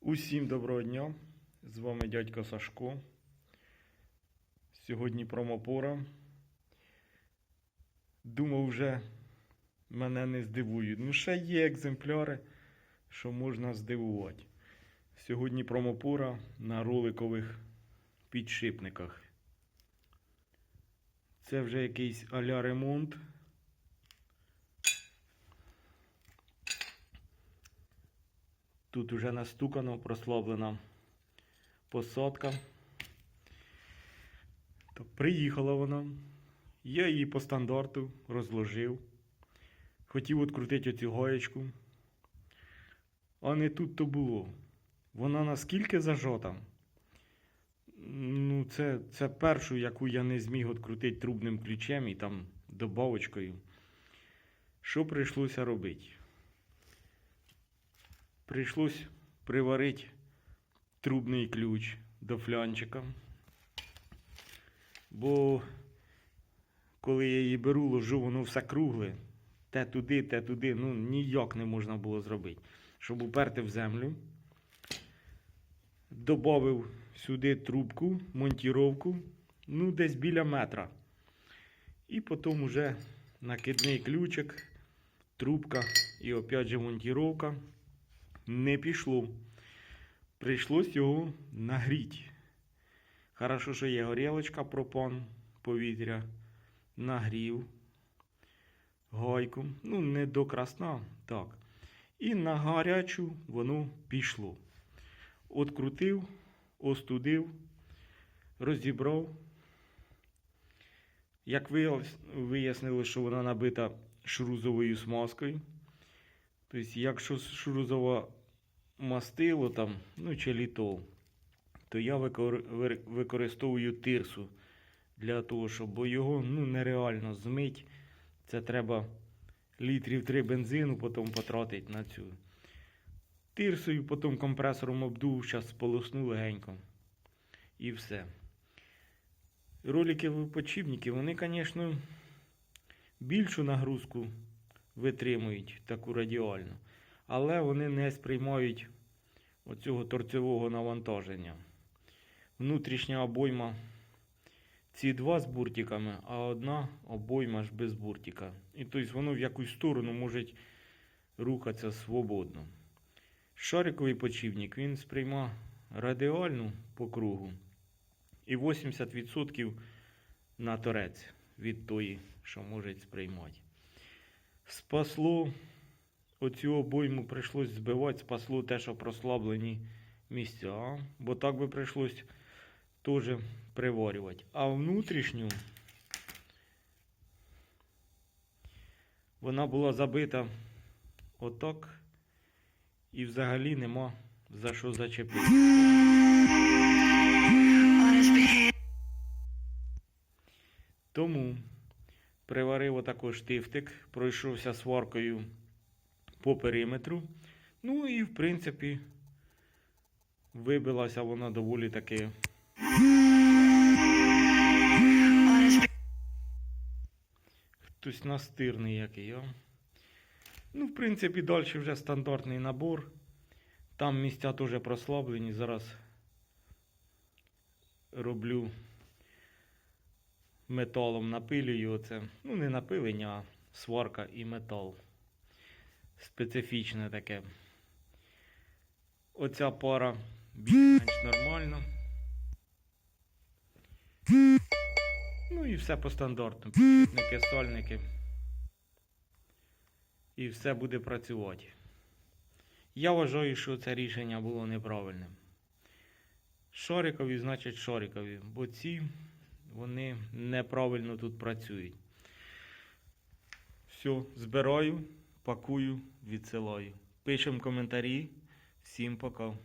Усім доброго дня! З вами дядько Сашко. Сьогодні промопора. Думав, вже мене не здивують. Ну, ще є екземпляри, що можна здивувати. Сьогодні промопора на роликових підшипниках. Це вже якийсь а-ля ремонт. Тут вже настукано, прослаблена посадка. То приїхала вона. Я її по стандарту розложив. Хотів відкрутити оцю гаєчку. А не тут то було. Вона наскільки зажата. Ну, це, це першу, яку я не зміг відкрутити трубним ключем і там добавочкою. Що прийшлося робити? Прийшлось приварити трубний ключ до флянчика. Бо коли я її беру, ложу, воно все кругле. Те туди, те туди. Ну ніяк не можна було зробити. Щоб уперти в землю. Добавив сюди трубку, монтіровку, ну, десь біля метра. І потім уже накидний ключик, трубка і опять же монтіровка не пішло. Прийшлось його нагріти. Хорошо, що є горілочка, пропан, повітря. Нагрів гайку. Ну, не до красна, так. І на гарячу воно пішло. Открутив, остудив, розібрав. Як вияс- вияснили, що вона набита шрузовою смазкою. Тобто, якщо шрузова мастило там, ну чи літол, то я використовую тирсу для того, щоб бо його ну, нереально змить. Це треба літрів 3 бензину потім потратити на цю. Тирсою, потім компресором обдув, зараз сполосну легенько. І все. Ролики почівники, вони, звісно, більшу нагрузку витримують таку радіальну, але вони не сприймають оцього торцевого навантаження. Внутрішня обойма ці два з буртиками, а одна обойма ж без буртика. І тобто воно в якусь сторону може рухатися свободно. Шариковий почівник він сприймає радіальну по кругу і 80% на торець від тої, що може сприймати. Спасло оцю обойму прийшлось збивати, спасло те, що прослаблені місця, бо так би прийшлось теж приварювати. А внутрішню вона була забита отак і взагалі нема за що зачепити. Тому приварив отакий штифтик, пройшовся сваркою по периметру. Ну і в принципі вибилася вона доволі таки. Хтось настирний який, а? Ну, в принципі, далі вже стандартний набор. Там місця теж прослаблені. Зараз роблю металом напилюю оце. Ну, не напилення, а сварка і метал. Специфічне таке. Оця пара більш-менш нормальна. Ну і все по стандарту. Підшипники, сольники. І все буде працювати. Я вважаю, що це рішення було неправильним. Шарикові, значить шарикові, бо ці вони неправильно тут працюють. Все, збираю, пакую, відсилаю. Пишемо коментарі. Всім пока.